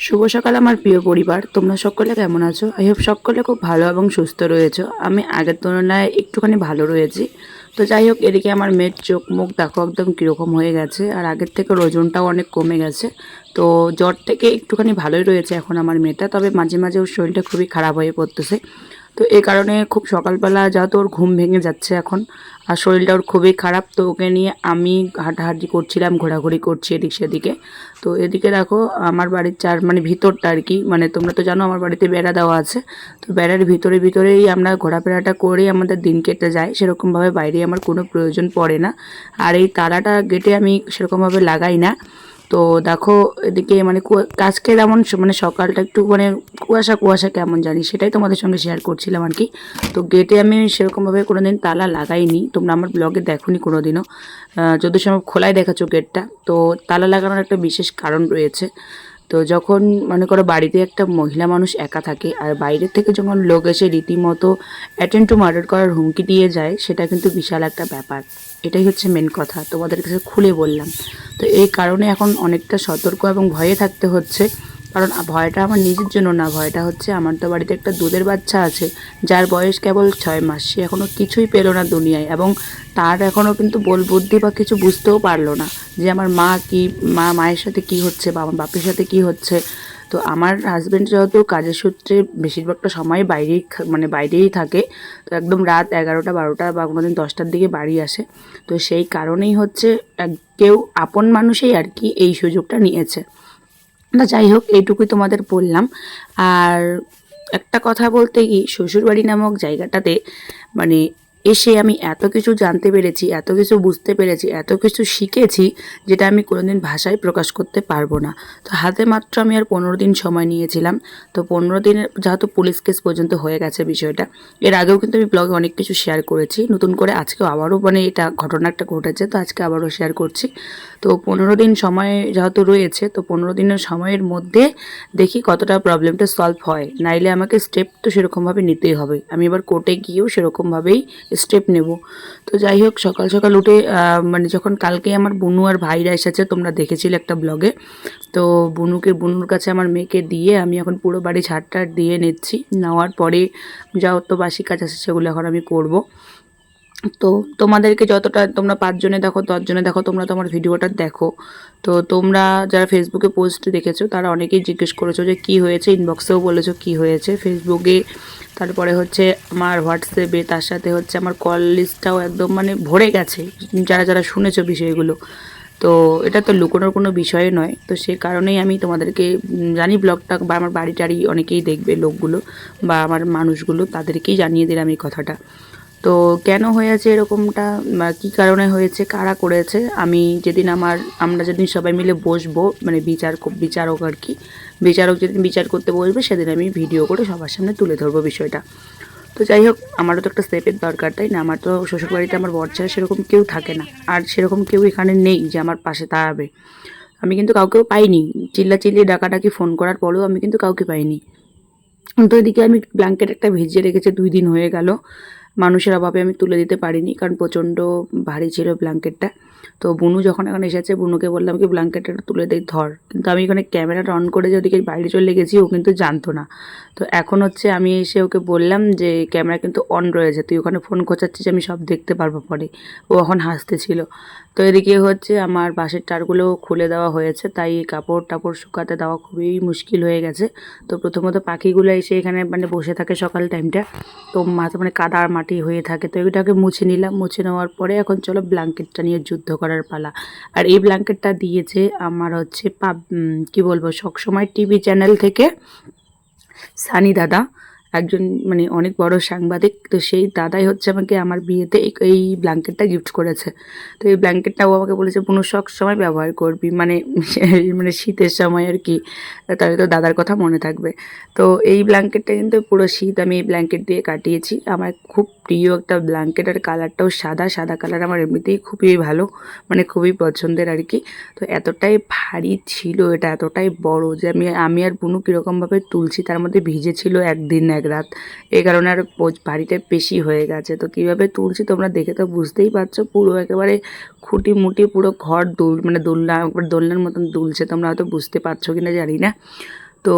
শুভ সকাল আমার প্রিয় পরিবার। তোমরা সকলে কেমন আছো? আই হোপ সকলে খুব ভালো এবং সুস্থ রয়েছো। আমি আগের তুলনায় একটুখানি ভালো রয়েছি। তো যাই হোক, এদিকে আমার মেয়ের চোখ মুখ দেখো একদম কীরকম হয়ে গেছে আর আগের থেকে ওজনটাও অনেক কমে গেছে। তো জ্বর থেকে একটুখানি ভালোই রয়েছে এখন আমার মেয়েটা। তবে মাঝে মাঝে ওর শরীরটা খুবই খারাপ হয়ে পড়তেছে। তো এই কারণে খুব সকালবেলা যা তো ওর ঘুম ভেঙে যাচ্ছে এখন। আর শরীরটা ওর খুবই খারাপ, তো ওকে নিয়ে আমি হাঁটাহাঁটি করছিলাম, ঘোরাঘুরি করছি এদিক সেদিকে। তো এদিকে দেখো, আমার বাড়ির চার মানে ভিতরটা আর কি মানে তোমরা তো জানো আমার বাড়িতে বেড়া দেওয়া আছে। তো বেড়ার ভিতরে ভিতরেই আমরা ঘোরাফেরাটা করেই আমাদের দিন কেটে যায়। সেরকমভাবে বাইরে আমার কোনো প্রয়োজন পড়ে না। আর এই তালাটা গেটে আমি সেরকমভাবে লাগাই না। তো দেখো এদিকে মানে আজকে যেমন মানে সকালটা একটু মানে কুয়াশা কুয়াশা কেমন জানি সেটাই তোমাদের সঙ্গে শেয়ার করছিলাম আর কি তো গেটে আমি সেরকমভাবে কোনো দিন তালা লাগাইনি। তোমরা আমার ব্লগে দেখোনি কোনো দিনও যদি সম্ভব খোলাই দেখাচ্ছ গেটটা তো তালা লাগানোর একটা বিশেষ কারণ রয়েছে। তো যখন মনে করো বাড়িতে একটা মহিলা মানুষ একা থাকে আর বাইরের থেকে যখন লোক এসে রীতিমতো অ্যাটেন্ড টু মার্ডার করার হুমকি দিয়ে যায়, সেটা কিন্তু বিশাল একটা ব্যাপার। এটাই হচ্ছে মেন কথা, তোমাদের কাছে খুলে বললাম। তো এই কারণে এখন অনেকটা সতর্ক এবং ভয়ে থাকতে হচ্ছে। কারণ ভয়টা আমার নিজের জন্য না, ভয়টা হচ্ছে আমার তো বাড়িতে একটা দুধের বাচ্চা আছে, যার বয়স কেবল ছয় মাস, সে এখনও কিছুই পেল না দুনিয়ায় এবং তার এখনও কিন্তু বল বুদ্ধি বা কিছু বুঝতেও পারল না যে আমার মা কি, মা, মায়ের সাথে কি হচ্ছে বা আমার বাপের সাথে কি হচ্ছে। তো আমার হাজব্যান্ড যেহেতু কাজের সূত্রে বেশিরভাগটা সময় বাইরেই মানে বাইরেই থাকে, তো একদম রাত এগারোটা, বারোটা বা কোনোদিন দশটার দিকে বাড়ি আসে, তো সেই কারণেই হচ্ছে কেউ আপন মানুষই আর কি এই সুযোগটা নিয়েছে। না যাই হোক এইটুকুই তোমাদের বললাম। আর একটা কথা বলতে কি শ্বশুরবাড়ি নামক জায়গাটাতে মানে এসে আমি এত কিছু জানতে পেরেছি, এত কিছু বুঝতে পেরেছি, এত কিছু শিখেছি, যেটা আমি কোনোদিন ভাষায় প্রকাশ করতে পারব না। তো হাতে মাত্র আমি আর পনেরো দিন সময় নিয়েছিলাম। তো পনেরো দিনের যেহেতু পুলিশ কেস পর্যন্ত হয়ে গেছে বিষয়টা, এর আগেও কিন্তু আমি ব্লগে অনেক কিছু শেয়ার করেছি। নতুন করে আজকেও আবারও মানে এটা ঘটনা একটা ঘটেছে, তো আজকে আবারও শেয়ার করছি। তো পনেরো দিন সময় যেহেতু রয়েছে, তো পনেরো দিনের সময়ের মধ্যে দেখি কতটা প্রবলেমটা সলভ হয়। নাইলে আমাকে স্টেপ তো সেরকমভাবে নিতেই হবে। আমি এবার কোর্টে গিয়েও সেরকমভাবেই স্টেপ নেব। তো যাই হোক, সকাল সকাল উঠে মানে যখন কালকে আমার বুনু আর ভাইরা এসেছে, তোমরা দেখেছিলে একটা ব্লগে তো বুনুকে, বুনুর কাছে আমার মেয়েকে দিয়ে আমি এখন পুরো বাড়ি ঝাড়টার দিয়ে নিচ্ছি। নেওয়ার পরে যা তো কাজ আছে সেগুলো এখন আমি করব। তো তোমাদেরকে যতটা, তোমরা পাঁচজনে দেখো, দশজনে দেখো, তোমরা তোমার ভিডিওটা দেখো। তো তোমরা যারা ফেসবুকে পোস্ট দেখেছ, তারা অনেকেই জিজ্ঞেস করেছ যে কি হয়েছে? ইনবক্সেও বলেছ কি হয়েছে? ফেসবুকে তারপরে হচ্ছে আমার হোয়াটসঅ্যাপে, তার সাথে হচ্ছে আমার কল লিস্টটাও একদম মানে ভরে গেছে। যারা যারা শুনেছো বিষয়গুলো। তো এটা তো লুকোনোর কোনো বিষয় নয়। তো সে কারণেই আমি তোমাদেরকে জানি ব্লগটা বা আমার বাড়ি টাড়ি অনেকেই দেখবে, লোকগুলো বা আমার মানুষগুলো, তাদেরকেই জানিয়ে দিলাম এই কথাটা। তো কেন হয়েছে এরকমটা কী কারণে হয়েছে, কারা করেছে, আমি যেদিন আমার, আমরা যেদিন সবাই মিলে বসবো মানে বিচার বিচারক আর কি, বিচারক যেদিন বিচার করতে বসবে, সেদিন আমি ভিডিও করে সবার সামনে তুলে ধরবো বিষয়টা। তো যাই হোক, আমারও তো একটা স্টেপের দরকার, তাই না? আমার তো শ্বশুরবাড়িতে আমার বর ছাড়া সেরকম কেউ থাকে না। আর সেরকম কেউ এখানে নেই যে আমার পাশে দাঁড়াবে। আমি কিন্তু কাউকেও পাইনি। চিল্লা চিল্লি ডাকাডাকি, ফোন করার পরেও আমি কিন্তু কাউকে পাইনি। তো এদিকে আমি ব্ল্যাঙ্কেট একটা ভিজিয়ে রেখেছে, দুই দিন হয়ে গেল। মানুষের অভাবে আমি তুলে দিতে পারিনি, কারণ প্রচণ্ড ভারী ছিল ব্ল্যাঙ্কেটটা। তো বুনু যখন এখন এসেছে, বুনুকে বললাম কি, ব্ল্যাঙ্কেটটা তুলে দিই ধর। কিন্তু আমি এখানে ক্যামেরাটা অন করে যে ওদিকে বাইরে চলে গেছি, ও কিন্তু জানতো না। তো এখন হচ্ছে আমি এসে ওকে বললাম যে, ক্যামেরা কিন্তু অন রয়েছে, তুই ওখানে ফোন খোঁচাচ্ছিস আমি সব দেখতে পারব পরে। ও এখন হাসতেছিল তো এদিকে হচ্ছে আমার বাঁশের টারগুলো খুলে দেওয়া হয়েছে, তাই কাপড় টাপড় শুকাতে দেওয়া খুবই মুশকিল হয়ে গেছে। তো প্রথমত পাখিগুলো এসে এখানে মানে বসে থাকে সকাল টাইমটা তো মাথা মানে কাদা আর মাটি হয়ে থাকে, তো এটাকে মুছে নিলাম। মুছে নেওয়ার পরে এখন চলো ব্ল্যাঙ্কেটটা নিয়ে যুদ্ধ করার পালা। আর এই ব্ল্যাঙ্কেটটা দিয়েছে আমার হচ্ছে পাব কি বলব, সবসময় টিভি চ্যানেল থেকে সানি দাদা। একজন মানে অনেক বড় সাংবাদিক, তো সেই দাদাই হচ্ছে আমাকে আমার বিয়েতে এই- ব্ল্যাঙ্কেটটা গিফট করেছে। তো এই ব্ল্যাঙ্কেটটাও আমাকে বলেছে, পুনঃ সব সময় ব্যবহার করবি। মানে মানে শীতের সময় আর কি, তাহলে তো দাদার কথা মনে থাকবে। তো এই ব্ল্যাঙ্কেটটা কিন্তু পুরো শীত আমি এই ব্ল্যাঙ্কেট দিয়ে কাটিয়েছি। আমার খুব প্রিয় একটা ব্ল্যাঙ্কেট আর কালারটাও সাদা সাদা কালার আমার এমনিতেই খুবই ভালো মানে খুবই পছন্দের আর কি। তো এতটাই ভারী ছিল এটা, এতটাই বড় যে আমি আমি আর বুনু কীরকমভাবে তুলছি, তার মধ্যে ভিজে ছিল একদিন এক রাত। এই কারণে আর বাড়িতে বেশি হয়ে গেছে। তো কীভাবে তুলছি তোমরা দেখে তো বুঝতেই পারছ, পুরো একেবারে খুঁটি মুটি পুরো ঘর দুল মানে দোলনা একবার দোলনার মতন দুলছে। তোমরা হয়তো বুঝতে পারছ কিনা জানি না। তো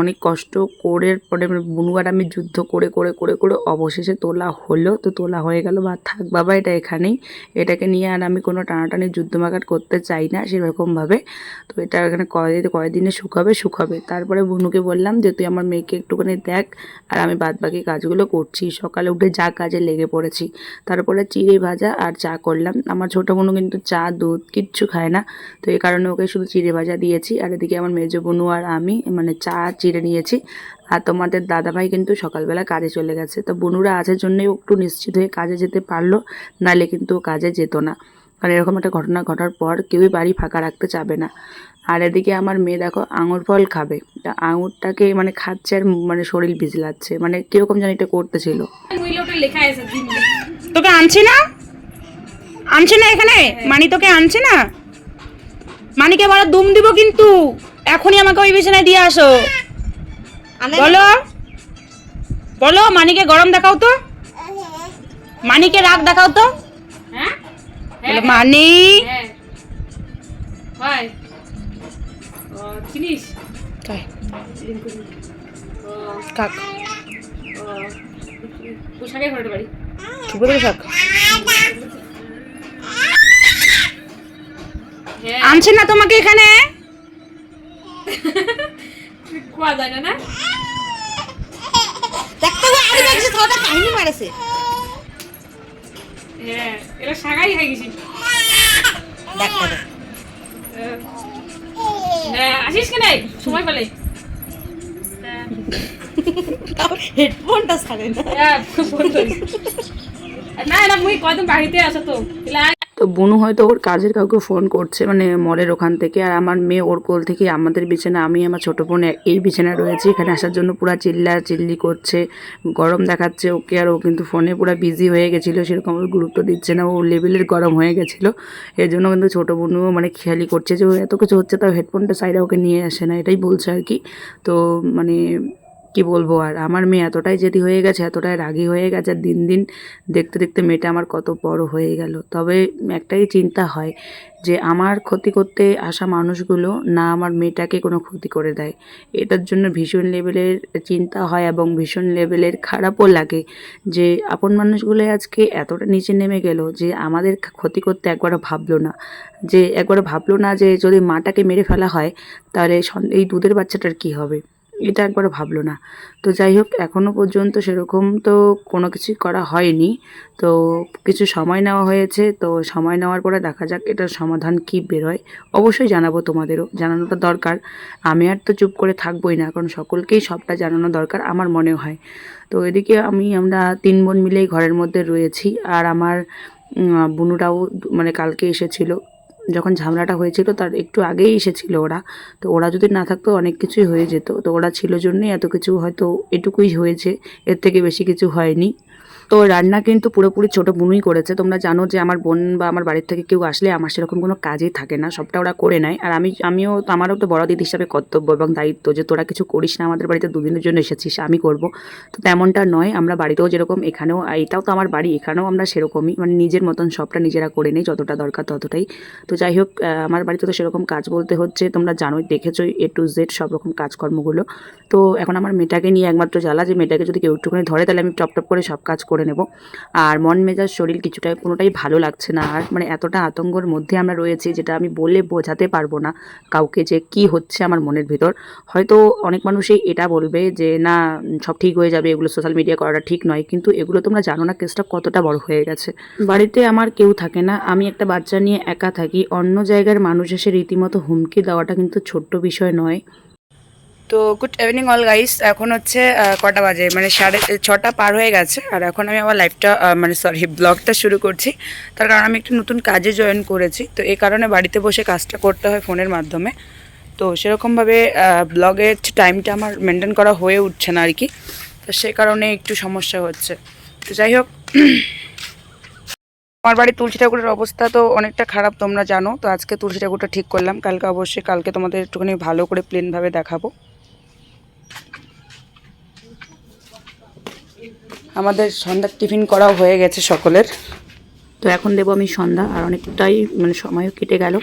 অনেক কষ্ট করে পরে মানে বুনু আর আমি যুদ্ধ করে করে করে করে অবশেষে তোলা হলো। তো তোলা হয়ে গেল, বা থাক বাবা, এটা এখানেই। এটাকে নিয়ে আর আমি কোনো টানাটানি যুদ্ধ মাকাট করতে চাই না সেরকমভাবে। তো এটা এখানে কয়েক কয়েকদিনে শুকাবে? শুকাবে। তারপরে বুনুকে বললাম যে, তুই আমার মেয়েকে একটুখানি দেখ, আর আমি বাদ বাকি কাজগুলো করছি। সকালে উঠে যা কাজে লেগে পড়েছি। তারপরে চিড়ে ভাজা আর চা করলাম। আমার ছোটো বোনও কিন্তু চা, দুধ কিচ্ছু খায় না। তো এই কারণে ওকে শুধু চিড়ে ভাজা দিয়েছি। আর এদিকে আমার মেজো বোনু আর আমি মানে চা চিড়ে নিয়েছি। আর তোমাদের দাদাভাই কিন্তু সকালবেলা কাজে চলে গেছে। তো বনুরা আছে জন্যই একটু নিশ্চিত হয়ে কাজে যেতে পারল নাহলে কিন্তু কাজে যেত না। কারণ এরকম একটা ঘটনা ঘটার পর কেউই বাড়ি ফাঁকা রাখতে চাবে না। আর এদিকে আমার মেয়ে দেখো আঙুর ফল খাবে। তা আঙুরটাকে মানে খাচ্ছে আর মানে শরীর ভিজলাচ্ছে। মানে কীরকম জানি এটা করতেছিল তোকে আনছি না? আনছে না এখানে? মানি তোকে আনছে না? মানিকে বড় দুম দিব কিন্তু। এখনই আমাকে ওই বিছানায় দিয়ে আসো। বলো। বলো মানিকে গরম দেখাও তো। মানিকে রাগ দেখাও তো। হ্যাঁ? মানি। হ্যাঁ। ও চিনিস? কাক। পোশাকে ঘরে বাড়ি। চুপ করে থাক হ্যাঁ। আনছে না তোমাকে এখানে? কোয়া যায় না না? হ্যাঁ এটা সাগাই হয়ে গেছি। হ্যাঁ আসিস কেন সময় পেলে। হেডফোনটা ছাড়ে না। না না মুই কয়দিন বাড়িতে আছো তো। তো বনু হয়তো ওর কাজের কাউকে ফোন করছে মানে মলের ওখান থেকে। আর আমার মেয়ে ওর কোল থেকে আমাদের বিছানা, আমি আমার ছোটো বোন এই বিছানায় রয়েছি। এখানে আসার জন্য পুরো চিল্লা চিল্লি করছে, গরম দেখাচ্ছে ওকে। আর ও কিন্তু ফোনে পুরো বিজি হয়ে গেছিল, সেরকম গুরুত্ব দিচ্ছে না। ও লেভেলের গরম হয়ে গেছিল। এর জন্য কিন্তু ছোটো বোনও মানে খেয়ালি করছে যে এত কিছু হচ্ছে, তাও হেডফোনটা সাইডে ওকে নিয়ে আসে না, এটাই বলছে আর কি। তো মানে কি বলব আর? আমার মেয়ে এতটাই জেদি হয়ে গেছে, এতটাই রাগী হয়ে গেছে, দিন দিন দেখতে দেখতে মেয়েটা আমার কত বড় হয়ে গেল। তবে একটাই চিন্তা হয় যে, আমার ক্ষতি করতে আসা মানুষগুলো না আমার মেয়েটাকে কোনো ক্ষতি করে দেয়। এটার জন্য ভীষণ লেভেলের চিন্তা হয় এবং ভীষণ লেভেলের খারাপও লাগে যে, আপন মানুষগুলো আজকে এতটা নিচে নেমে গেল যে, আমাদের ক্ষতি করতে একবারও ভাবলো না। যে, একবারও ভাবলো না যে, যদি মাটাকে মেরে ফেলা হয়, তাহলে এই দুধের বাচ্চাটার কি হবে? এটা একবারও ভাবলো না। তো যাই হোক এখনও পর্যন্ত সেরকম তো কোনো কিছুই করা হয়নি। তো কিছু সময় নেওয়া হয়েছে, তো সময় নেওয়ার পরে দেখা যাক এটার সমাধান কী বেরোয়। অবশ্যই জানাব তোমাদেরও, জানানোটা দরকার। আমি আর তো চুপ করে থাকবোই না, কারণ সকলকেই সবটা জানানো দরকার আমার মনে হয়। তো এদিকে আমি, আমরা তিন বোন মিলেই ঘরের মধ্যে রয়েছি। আর আমার দু- মানে কালকে এসেছিল। যখন ঝামেলাটা হয়েছিল তার একটু আগেই এসেছিল ওরা। তো ওরা যদি না থাকতো অনেক কিছুই হয়ে যেত। তো ওরা ছিল জন্যই এত কিছু হয়তো এটুকুই হয়েছে। এর থেকে বেশি কিছু হয়নি। তো রান্না কিন্তু পুরোপুরি ছোটো বোনই করেছে। তোমরা জানো যে আমার বোন বা আমার বাড়ির থেকে কেউ আসলে আমার সেরকম কোনো কাজই থাকে না, সবটা ওরা করে নেয়। আর আমি, আমিও, আমারও তো বড় দিদি হিসাবে কর্তব্য এবং দায়িত্ব যে তোরা কিছু করিস না, আমাদের বাড়িতে দুদিনের জন্য এসেছিস, আমি করব। তো তেমনটা নয়, আমরা বাড়িতেও যেরকম এখানেও, এটাও তো আমার বাড়ি, এখানেও আমরা সেরকমই মানে নিজের মতন সবটা নিজেরা করে নিই, যতটা দরকার ততটাই। তো যাই হোক আমার বাড়িতে তো সেরকম কাজ বলতে হচ্ছে, তোমরা জানোই দেখেছোই এ টু জেড সব রকম কাজকর্মগুলো। তো এখন আমার মেয়েটাকে নিয়ে একমাত্র জ্বালা, যে মেয়েটাকে যদি কেউ একটুখানি ধরে, তাহলে আমি টপ টপ করে সব কাজ করে নেব। আর মন মেজাজ, শরীর কিছুটাই, কোনোটাই ভালো লাগছে না। আর মানে এতটা আতঙ্কর মধ্যে আমরা রয়েছি যেটা আমি বলে বোঝাতে পারব না কাউকে যে কি হচ্ছে আমার মনের ভিতর। হয়তো অনেক মানুষই এটা বলবে যে, না, সব ঠিক হয়ে যাবে, এগুলো সোশ্যাল মিডিয়া করাটা ঠিক নয়। কিন্তু এগুলো তোমরা জানো না, কেসটা কতটা বড় হয়ে গেছে। বাড়িতে আমার কেউ থাকে না। আমি একটা বাচ্চা নিয়ে একা থাকি। অন্য জায়গার মানুষ এসে রীতিমতো হুমকি দেওয়াটা কিন্তু ছোট্ট বিষয় নয়। তো গুড ইভিনিং অল গাইস এখন হচ্ছে কটা বাজে? মানে সাড়ে ছটা পার হয়ে গেছে। আর এখন আমি আমার লাইফটা মানে সরি ব্লগটা শুরু করছি। তার কারণ আমি একটু নতুন কাজে জয়েন করেছি। তো এই কারণে বাড়িতে বসে কাজটা করতে হয় ফোনের মাধ্যমে। তো সেরকমভাবে ব্লগের টাইমটা আমার মেনটেন করা হয়ে উঠছে না আর কি তো সে কারণে একটু সমস্যা হচ্ছে। তো যাই হোক, আমার বাড়ির তুলসী ঠাকুরের অবস্থা তো অনেকটা খারাপ, তোমরা জানো। তো আজকে তুলসী ঠাকুরটা ঠিক করলাম। কালকে অবশ্যই, কালকে তোমাদের একটুখানি ভালো করে প্লেনভাবে দেখাবো। আমাদের সন্ধ্যার টিফিন করাও হয়ে গেছে সকলের। তো এখন দেবো আমি সন্ধ্যা, আর অনেকটাই মানে সময়ও কেটে গেল।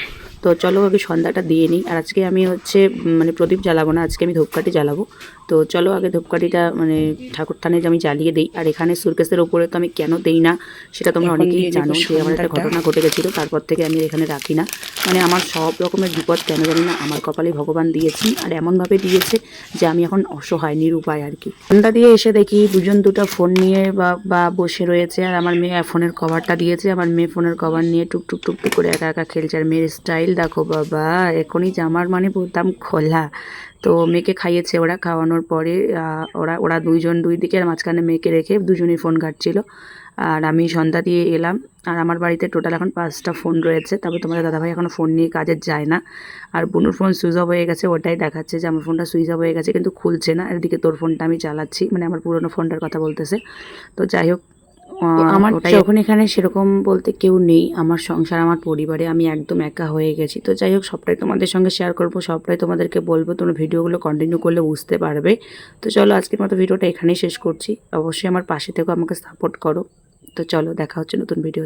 তো চলো আগে সন্ধ্যাটা দিয়ে নিই। আর আজকে আমি হচ্ছে মানে প্রদীপ জ্বালাবো না আজকে আমি ধূপকাঠি জ্বালাবো। তো চলো আগে ধূপকাঠিটা মানে ঠাকুর থানে আমি জ্বালিয়ে দিই। আর এখানে সুরকেসের ওপরে তো আমি কেন দেই না সেটা তোমরা অনেকেই জানো সে আমার একটা ঘটনা ঘটে গেছিল তারপর থেকে আমি এখানে রাখি না। মানে আমার সব রকমের বিপদ কেন জানি না আমার কপালে ভগবান দিয়েছেন আর এমনভাবে দিয়েছে যে আমি এখন অসহায় নিরুপায় আর কি। সন্ধ্যা দিয়ে এসে দেখি দুজন দুটো ফোন নিয়ে বা বা বসে রয়েছে। আর আমার মেয়ে ফোনের কভারটা দিয়েছে। আমার মেয়ে ফোনের কভার নিয়ে টুক টুক টুক টুক করে একা একা খেলছে। আর মেয়ের স্টাইল দেখো বাবা, এখনই জামার মানে বলতাম খোলা। তো মেয়েকে খাইয়েছে ওরা, খাওয়ানোর পরে ওরা ওরা দুইজন দুই দিকে মাঝখানে মেয়েকে রেখে দুজনেই ফোন ঘাটছিল। আর আমি সন্ধ্যা দিয়ে এলাম, আর আমার বাড়িতে টোটাল এখন পাঁচটা ফোন রয়েছে। তবে তোমাদের দাদাভাই এখনও ফোন নিয়ে কাজে যায় না। আর বুনুর ফোন সুইচ অফ হয়ে গেছে, ওটাই দেখাচ্ছে যে আমার ফোনটা সুইচ অফ হয়ে গেছে, কিন্তু খুলছে না। এদিকে তোর ফোনটা আমি চালাচ্ছি মানে আমার পুরোনো ফোনটার কথা বলতেছে। তো যাই হোক আমার যখন এখানে সেরকম বলতে কেউ নেই আমার সংসার আমার পরিবারে আমি একদম একা হয়ে গেছি। তো যাই হোক সবটাই তোমাদের সঙ্গে শেয়ার করব সবটাই তোমাদেরকে বলব তোমরা ভিডিওগুলো কন্টিনিউ করলে বুঝতে পারবে। তো চলো আজকের মতো ভিডিওটা এখানেই শেষ করছি। অবশ্যই আমার পাশে থেকেও আমাকে সাপোর্ট করো। তো চলো দেখা হচ্ছে নতুন ভিডিও